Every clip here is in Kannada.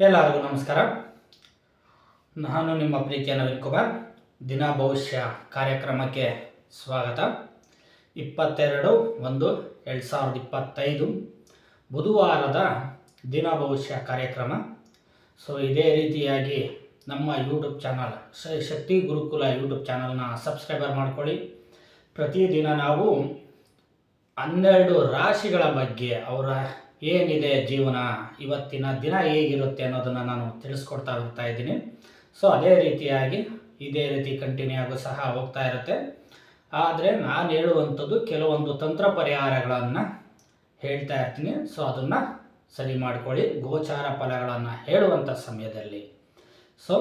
ಎಲ್ಲರಿಗೂ ನಮಸ್ಕಾರ. ನಾನು ನಿಮ್ಮ ಪ್ರೀತಿಯ ನವೀನ್ ಕುಮಾರ್. ದಿನ ಭವಿಷ್ಯ ಕಾರ್ಯಕ್ರಮಕ್ಕೆ ಸ್ವಾಗತ. ಇಪ್ಪತ್ತೆರಡು ಒಂದು ಎರಡು ಸಾವಿರದ ಇಪ್ಪತ್ತೈದು ಬುಧವಾರದ ದಿನ ಭವಿಷ್ಯ ಕಾರ್ಯಕ್ರಮ. ಸೊ ಇದೇ ರೀತಿಯಾಗಿ ನಮ್ಮ YouTube channel Shakti Gurukula YouTube ಚಾನಲ್ನ ಸಬ್ಸ್ಕ್ರೈಬರ್ ಮಾಡ್ಕೊಳ್ಳಿ. ಪ್ರತಿದಿನ ನಾವು ಹನ್ನೆರಡು ರಾಶಿಗಳ ಬಗ್ಗೆ, ಅವರ ಏನಿದೆ ಜೀವನ, ಇವತ್ತಿನ ದಿನ ಹೇಗಿರುತ್ತೆ ಅನ್ನೋದನ್ನು ನಾನು ತಿಳಿಸ್ಕೊಡ್ತಾ ಹೋಗ್ತಾ ಇದ್ದೀನಿ. ಸೊ ಅದೇ ರೀತಿಯಾಗಿ ಇದೇ ರೀತಿ ಕಂಟಿನ್ಯೂ ಆಗೋ ಸಹ ಹೋಗ್ತಾ ಇರುತ್ತೆ. ಆದರೆ ನಾನು ಹೇಳುವಂಥದ್ದು ಕೆಲವೊಂದು ತಂತ್ರ ಪರಿಹಾರಗಳನ್ನು ಹೇಳ್ತಾ ಇರ್ತೀನಿ. ಸೊ ಅದನ್ನು ಸರಿ ಮಾಡ್ಕೊಳ್ಳಿ. ಗೋಚಾರ ಫಲಗಳನ್ನು ಹೇಳುವಂಥ ಸಮಯದಲ್ಲಿ. ಸೊ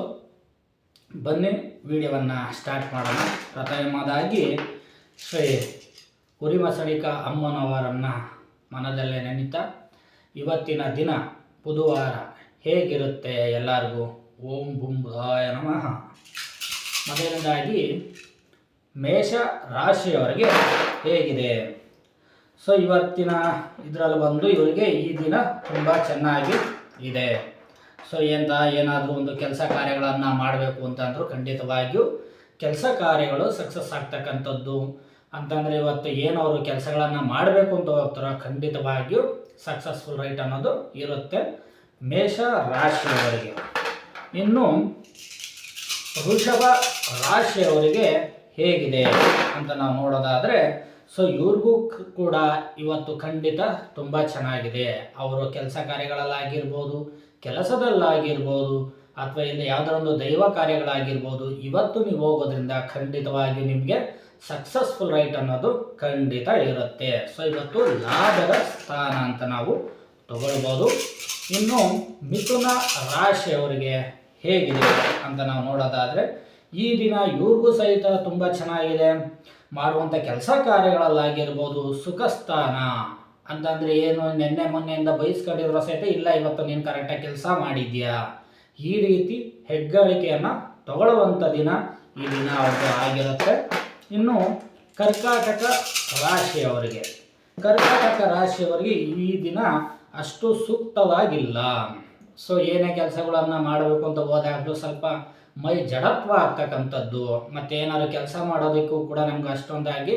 ಬನ್ನಿ, ವಿಡಿಯೋವನ್ನು ಸ್ಟಾರ್ಟ್ ಮಾಡೋಣ. ಪ್ರಥಮದಾಗಿ ಶ್ರೀ ಉರಿಮಸಳಿಕ ಅಮ್ಮನವರನ್ನು ಮನದಲ್ಲೇ ನೆನೀತಾ ಇವತ್ತಿನ ದಿನ ಬುಧವಾರ ಹೇಗಿರುತ್ತೆ ಎಲ್ಲರಿಗೂ? ಓಂ ಬುಂಬಾಯ ನಮಃ. ಮೊದಲನೇದಾಗಿ, ಮೇಷ ರಾಶಿಯವರಿಗೆ ಹೇಗಿದೆ? ಸೊ ಇವತ್ತಿನ ಇದರಲ್ಲಿ ಬಂದು ಇವರಿಗೆ ಈ ದಿನ ತುಂಬ ಚೆನ್ನಾಗಿ ಇದೆ. ಸೊ ಎಂತ ಏನಾದರೂ ಒಂದು ಕೆಲಸ ಕಾರ್ಯಗಳನ್ನು ಮಾಡಬೇಕು ಅಂತಂದ್ರೂ ಖಂಡಿತವಾಗಿಯೂ ಕೆಲಸ ಕಾರ್ಯಗಳು ಸಕ್ಸಸ್ ಆಗ್ತಕ್ಕಂಥದ್ದು. ಅಂತಂದರೆ ಇವತ್ತು ಏನು ಅವರು ಕೆಲಸಗಳನ್ನು ಮಾಡಬೇಕು ಅಂತ ಹೋಗ್ತಾರೋ ಖಂಡಿತವಾಗಿಯೂ ಸಕ್ಸಸ್ಫುಲ್ ರೈಟ್ ಅನ್ನೋದು ಇರುತ್ತೆ ಮೇಷ ರಾಶಿಯವರಿಗೆ. ಇನ್ನು ವೃಷಭ ರಾಶಿಯವರಿಗೆ ಹೇಗಿದೆ ಅಂತ ನಾವು ನೋಡೋದಾದರೆ ಸೊ ಇವ್ರಿಗೂ ಕೂಡ ಇವತ್ತು ಖಂಡಿತ ತುಂಬ ಚೆನ್ನಾಗಿದೆ. ಅವರು ಕೆಲಸ ಕಾರ್ಯಗಳಲ್ಲಾಗಿರ್ಬೋದು, ಕೆಲಸದಲ್ಲಾಗಿರ್ಬೋದು, ಅಥವಾ ಇಲ್ಲಿ ಯಾವುದೋ ಒಂದು ದೈವ ಕಾರ್ಯಗಳಾಗಿರ್ಬೋದು, ಇವತ್ತು ನೀವು ಹೋಗೋದ್ರಿಂದ ಖಂಡಿತವಾಗಿ ನಿಮಗೆ ಸಕ್ಸಸ್ಫುಲ್ ರೈಟ್ ಅನ್ನೋದು ಖಂಡಿತ ಇರುತ್ತೆ. ಸೊ ಇವತ್ತು ಲಾಭದ ಸ್ಥಾನ ಅಂತ ನಾವು ತಗೊಳ್ಬೋದು. ಇನ್ನು ಮಿಥುನ ರಾಶಿಯವರಿಗೆ ಹೇಗಿದೆ ಅಂತ ನಾವು ನೋಡೋದಾದರೆ, ಈ ದಿನ ಇವ್ರಿಗೂ ಸಹಿತ ತುಂಬ ಚೆನ್ನಾಗಿದೆ. ಮಾಡುವಂಥ ಕೆಲಸ ಕಾರ್ಯಗಳಲ್ಲಾಗಿರ್ಬೋದು, ಸುಖ ಸ್ಥಾನ. ಅಂತಂದರೆ ಏನು, ನಿನ್ನೆ ಮೊನ್ನೆಯಿಂದ ಬಯಸ್ಕೊಂಡಿರೋ ಸಹಿತ ಇಲ್ಲ, ಇವತ್ತು ನೀನು ಕರೆಕ್ಟಾಗಿ ಕೆಲಸ ಮಾಡಿದ್ಯಾ? ಈ ರೀತಿ ಹೆಗ್ಗಳಿಕೆಯನ್ನು ತಗೊಳ್ಳುವಂಥ ದಿನ ಈ ದಿನ ಅವ್ರದ್ದು ಆಗಿರುತ್ತೆ. ಇನ್ನು ಕರ್ಕಾಟಕ ರಾಶಿಯವರಿಗೆ. ಕರ್ಕಾಟಕ ರಾಶಿಯವರಿಗೆ ಈ ದಿನ ಅಷ್ಟು ಸೂಕ್ತವಾಗಿಲ್ಲ. ಸೊ ಏನೇ ಕೆಲಸಗಳನ್ನು ಮಾಡಬೇಕು ಅಂತ ಹೋದಾಗಲೂ ಸ್ವಲ್ಪ ಮೈ ಜಡತ್ವ ಆಗ್ತಕ್ಕಂಥದ್ದು. ಮತ್ತೆ ಏನಾದ್ರು ಕೆಲಸ ಮಾಡೋದಕ್ಕೂ ಕೂಡ ನಮ್ಗೆ ಅಷ್ಟೊಂದಾಗಿ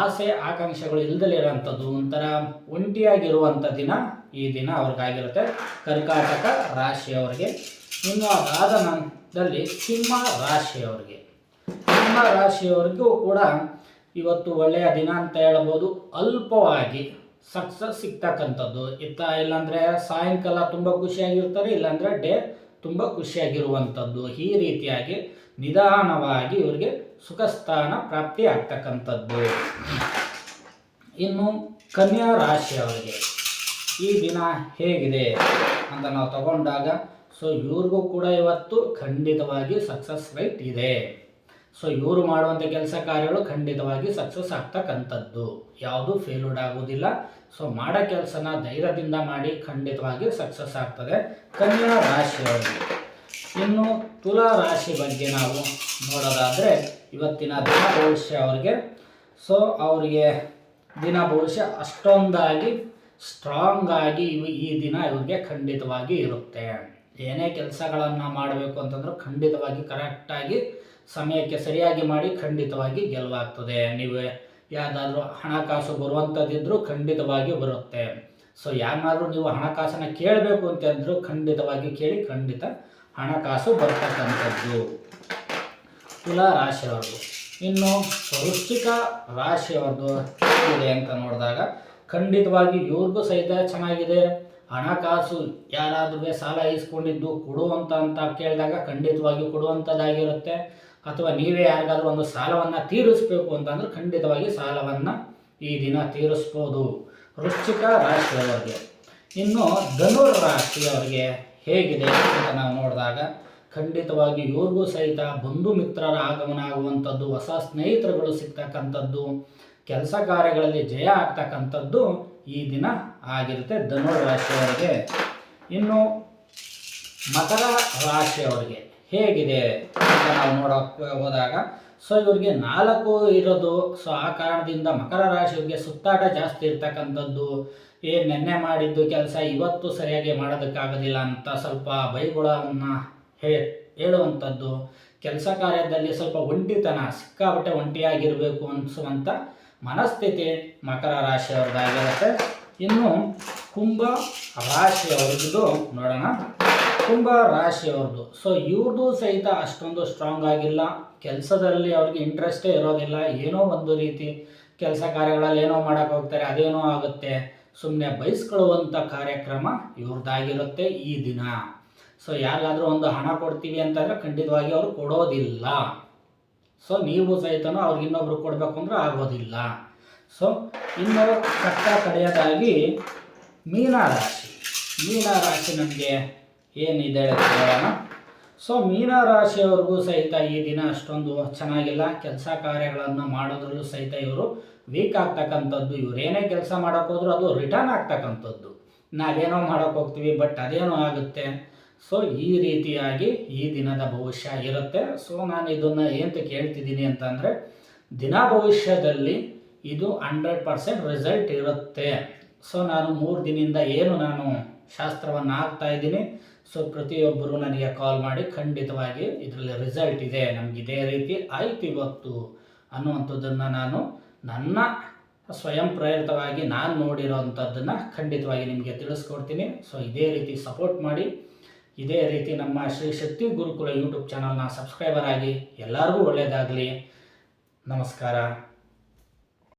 ಆಸೆ, ಆಕಾಂಕ್ಷೆಗಳು ಇಲ್ದಲಿರೋಂಥದ್ದು, ಒಂಥರ ಒಂಟಿಯಾಗಿರುವಂಥ ದಿನ ಈ ದಿನ ಅವ್ರಿಗಾಗಿರುತ್ತೆ ಕರ್ಕಾಟಕ ರಾಶಿಯವರಿಗೆ. ಇನ್ನು ಅದಾದ ನಂತರದಲ್ಲಿ ಸಿಂಹ ರಾಶಿಯವರಿಗೆ. ಸಿಂಹ ರಾಶಿಯವರಿಗೂ ಕೂಡ ಇವತ್ತು ಒಳ್ಳೆಯ ದಿನ ಅಂತ ಹೇಳ್ಬೋದು. ಅಲ್ಪವಾಗಿ ಸಕ್ಸಸ್ ಸಿಗ್ತಕ್ಕಂಥದ್ದು. ಇತ್ತ ಇಲ್ಲಾಂದರೆ ಸಾಯಂಕಾಲ ತುಂಬ ಖುಷಿಯಾಗಿರ್ತಾರೆ, ಇಲ್ಲಾಂದರೆ ಡೇ ತುಂಬ ಖುಷಿಯಾಗಿರುವಂಥದ್ದು. ಈ ರೀತಿಯಾಗಿ ನಿಧಾನವಾಗಿ ಇವರಿಗೆ ಸುಖ ಸ್ಥಾನ ಪ್ರಾಪ್ತಿ ಆಗ್ತಕ್ಕಂಥದ್ದು. ಇನ್ನು ಕನ್ಯಾ ರಾಶಿಯವರಿಗೆ ಈ ದಿನ ಹೇಗಿದೆ ಅಂತ ನಾವು ತಗೊಂಡಾಗ, ಸೊ ಇವ್ರಿಗೂ ಕೂಡ ಇವತ್ತು ಖಂಡಿತವಾಗಿ ಸಕ್ಸಸ್ ರೈಟ್ ಇದೆ. ಸೊ ಇವರು ಮಾಡುವಂಥ ಕೆಲಸ ಕಾರ್ಯಗಳು ಖಂಡಿತವಾಗಿ ಸಕ್ಸಸ್ ಆಗ್ತಕ್ಕಂಥದ್ದು. ಯಾವುದು ಫೇಲ್ಯೂಡ್ ಆಗೋದಿಲ್ಲ ಸೊ ಮಾಡೋ ಕೆಲಸನ ಧೈರ್ಯದಿಂದ ಮಾಡಿ ಖಂಡಿತವಾಗಿ ಸಕ್ಸಸ್ ಆಗ್ತದೆ. ಕನ್ಯಾ ರಾಶಿಯವರಿಗೆ. ಇನ್ನು ತುಲಾ ರಾಶಿ ಬಗ್ಗೆ ನಾವು ನೋಡೋದಾದರೆ ಇವತ್ತಿನ ದಿನ ಭವಿಷ್ಯ ಅವರಿಗೆ. ಸೊ ಅವರಿಗೆ ದಿನ ಭವಿಷ್ಯ ಅಷ್ಟೊಂದಾಗಿ ಸ್ಟ್ರಾಂಗ್ ಆಗಿ ಇವು ಈ ದಿನ ಇವ್ರಿಗೆ ಖಂಡಿತವಾಗಿ ಇರುತ್ತೆ. ಏನೇ ಕೆಲಸಗಳನ್ನು ಮಾಡಬೇಕು ಅಂತಂದ್ರೂ ಖಂಡಿತವಾಗಿ ಕರೆಕ್ಟಾಗಿ ಸಮಯಕ್ಕೆ ಸರಿಯಾಗಿ ಮಾಡಿ ಖಂಡಿತವಾಗಿ ಗೆಲುವಾಗ್ತದೆ ನೀವು ಯಾವುದಾದ್ರೂ ಹಣಕಾಸು ಬರುವಂಥದ್ದಿದ್ರೂ ಖಂಡಿತವಾಗಿ ಬರುತ್ತೆ. ಸೊ ಯಾರನ್ನಾದ್ರೂ ನೀವು ಹಣಕಾಸನ್ನು ಕೇಳಬೇಕು ಅಂತಂದ್ರೂ ಖಂಡಿತವಾಗಿ ಕೇಳಿ ಖಂಡಿತ ಹಣಕಾಸು ಬರ್ತಕ್ಕಂಥದ್ದು. ತುಲಾ ರಾಶಿಯವ್ರದ್ದು. ಇನ್ನು ವೃಶ್ಚಿಕ ರಾಶಿಯವ್ರದ್ದು ಇದೆ ಅಂತ ನೋಡಿದಾಗ ಖಂಡಿತವಾಗಿ ಇವ್ರಿಗೂ ಸಹಿತ ಚೆನ್ನಾಗಿದೆ. ಹಣಕಾಸು ಯಾರಾದ್ರೂ ಸಾಲ ಇಸ್ಕೊಂಡಿದ್ದು ಕೊಡುವಂತ ಅಂತ ಕೇಳಿದಾಗ ಖಂಡಿತವಾಗಿ ಕೊಡುವಂಥದ್ದಾಗಿರುತ್ತೆ ಅಥವಾ ನೀವೇ ಯಾರಿಗಾದ್ರೂ ಒಂದು ಸಾಲವನ್ನು ತೀರಿಸಬೇಕು ಅಂತಂದ್ರೆ ಖಂಡಿತವಾಗಿ ಸಾಲವನ್ನು ಈ ದಿನ ತೀರಿಸ್ಬೋದು. ವೃಶ್ಚಿಕ ರಾಶಿಯವರಿಗೆ. ಇನ್ನು ಧನುರ್ ರಾಶಿಯವರಿಗೆ ಹೇಗಿದೆ ಅಂತ ನಾವು ನೋಡಿದಾಗ ಖಂಡಿತವಾಗಿ ಇವ್ರಿಗೂ ಸಹಿತ ಬಂಧು ಮಿತ್ರರ ಆಗಮನ ಆಗುವಂಥದ್ದು ಹೊಸ ಸ್ನೇಹಿತರುಗಳು ಸಿಗ್ತಕ್ಕಂಥದ್ದು, ಕೆಲಸ ಕಾರ್ಯಗಳಲ್ಲಿ ಜಯ ಆಗ್ತಕ್ಕಂಥದ್ದು ಈ ದಿನ ಆಗಿರುತ್ತೆ ಧನುರ್ ರಾಶಿಯವರಿಗೆ. ಇನ್ನು ಮಕರ ರಾಶಿಯವರಿಗೆ. ಹೇಗಿದೆ? ಅಂತ ನಾವು ನೋಡೋಕೆ ಹೋದಾಗ ಸೊ ಇವರಿಗೆ ನಾಲ್ಕು ಇರೋದು ಸೊ ಆ ಕಾರಣದಿಂದ ಮಕರ ರಾಶಿಯವರಿಗೆ ಸುತ್ತಾಟ ಜಾಸ್ತಿ ಇರ್ತಕ್ಕಂಥದ್ದು. ಏ ನೆನ್ನೆ ಮಾಡಿದ್ದು ಕೆಲಸ ಇವತ್ತು ಸರಿಯಾಗಿ ಮಾಡೋದಕ್ಕಾಗೋದಿಲ್ಲ ಅಂತ ಸ್ವಲ್ಪ ಬೈಗುಳವನ್ನು ಹೇ, ಹೇಳುವಂಥದ್ದು. ಕೆಲಸ ಕಾರ್ಯದಲ್ಲಿ ಸ್ವಲ್ಪ ಒಂಟಿತನ ಸಿಕ್ಕಾಬಟ್ಟೆ ಒಂಟಿಯಾಗಿರಬೇಕು ಅನಿಸುವಂಥ ಮನಸ್ಥಿತಿ ಮಕರ ರಾಶಿಯವ್ರದ್ದಾಗಿರುತ್ತೆ. ಇನ್ನು ಕುಂಭ ರಾಶಿಯವ್ರದ್ದು ನೋಡೋಣ. ಕುಂಭ ರಾಶಿಯವ್ರದ್ದು ಸೊ ಇವ್ರದ್ದು ಸಹಿತ ಅಷ್ಟೊಂದು ಸ್ಟ್ರಾಂಗ್ ಆಗಿಲ್ಲ. ಕೆಲಸದಲ್ಲಿ ಅವ್ರಿಗೆ ಇಂಟ್ರೆಸ್ಟೇ ಇರೋದಿಲ್ಲ. ಏನೋ ಒಂದು ರೀತಿ ಕೆಲಸ ಕಾರ್ಯಗಳಲ್ಲಿ ಏನೋ ಮಾಡೋಕೆ ಹೋಗ್ತಾರೆ, ಅದೇನೋ ಆಗುತ್ತೆ. ಸುಮ್ಮನೆ ಬಯಸ್ಕೊಳ್ಳುವಂಥ ಕಾರ್ಯಕ್ರಮ ಇವ್ರದ್ದಾಗಿರುತ್ತೆ ಈ ದಿನ. ಸೊ ಯಾರಿಗಾದ್ರೂ ಒಂದು ಹಣ ಕೊಡ್ತೀವಿ ಅಂತಂದರೆ ಖಂಡಿತವಾಗಿ ಅವರು ಕೊಡೋದಿಲ್ಲ. ಸೊ ನೀವು ಸಹಿತನೂ ಅವ್ರಿಗೆ ಇನ್ನೊಬ್ರು ಕೊಡಬೇಕು ಅಂದ್ರೆ ಆಗೋದಿಲ್ಲ. ಸೊ ಇನ್ನು ಮೀನ ಕಡೆಯದಾಗಿ ಮೀನ ರಾಶಿ ನಮಗೆ ಏನಿದೆ ಹೇಳೋಣ ಸೊ ಮೀನರಾಶಿಯವ್ರಿಗೂ ಸಹಿತ ಈ ದಿನ ಅಷ್ಟೊಂದು ಚೆನ್ನಾಗಿಲ್ಲ. ಕೆಲಸ ಕಾರ್ಯಗಳನ್ನು ಮಾಡೋದ್ರಲ್ಲೂ ಸಹಿತ ಇವರು ವೀಕ್ ಆಗ್ತಕ್ಕಂಥದ್ದು. ಇವರೇನೇ ಕೆಲಸ ಮಾಡೋಕ್ಕೋದ್ರೂ ಅದು ರಿಟರ್ನ್ ಆಗ್ತಕ್ಕಂಥದ್ದು. ನಾವೇನೋ ಮಾಡೋಕೆ ಹೋಗ್ತೀವಿ ಬಟ್ ಅದೇನೋ ಆಗುತ್ತೆ. ಸೊ ಈ ರೀತಿಯಾಗಿ ಈ ದಿನದ ಭವಿಷ್ಯ ಇರುತ್ತೆ. ಸೊ ನಾನು ಇದನ್ನು ಏನಂತ ಕೇಳ್ತಿದ್ದೀನಿ ಅಂತಂದರೆ, ದಿನ ಭವಿಷ್ಯದಲ್ಲಿ ಇದು ಹಂಡ್ರೆಡ್ ಪರ್ಸೆಂಟ್ ರಿಸಲ್ಟ್ ಇರುತ್ತೆ. ಸೊ ನಾನು ಮೂರು ದಿನದಿಂದ ಏನು ನಾನು ಶಾಸ್ತ್ರವನ್ನು ಹಾಕ್ತಾ ಇದ್ದೀನಿ ಸೊ ಪ್ರತಿಯೊಬ್ಬರು ನನಗೆ ಕಾಲ್ ಮಾಡಿ ಖಂಡಿತವಾಗಿ ಇದರಲ್ಲಿ ರಿಸಲ್ಟ್ ಇದೆ, ನಮ್ಗೆ ಇದೇ ರೀತಿ ಆಯ್ತು ಇವತ್ತು ಅನ್ನುವಂಥದ್ದನ್ನು ನಾನು ನನ್ನ ಸ್ವಯಂ ಪ್ರೇರಿತವಾಗಿ ನಾನು ನೋಡಿರೋವಂಥದ್ದನ್ನು ಖಂಡಿತವಾಗಿ ನಿಮಗೆ ತಿಳಿಸ್ಕೊಡ್ತೀನಿ. ಸೊ ಇದೇ ರೀತಿ ಸಪೋರ್ಟ್ ಮಾಡಿ, ಇದೇ ರೀತಿ ನಮ್ಮ ಶ್ರೀ ಶಕ್ತಿ ಗುರುಕುಲ ಯೂಟ್ಯೂಬ್ ಚಾನಲ್ನ ಸಬ್ಸ್ಕ್ರೈಬರ್ ಆಗಿ ಎಲ್ಲರಿಗೂ ಒಳ್ಳೆಯದಾಗಲಿ ನಮಸ್ಕಾರ.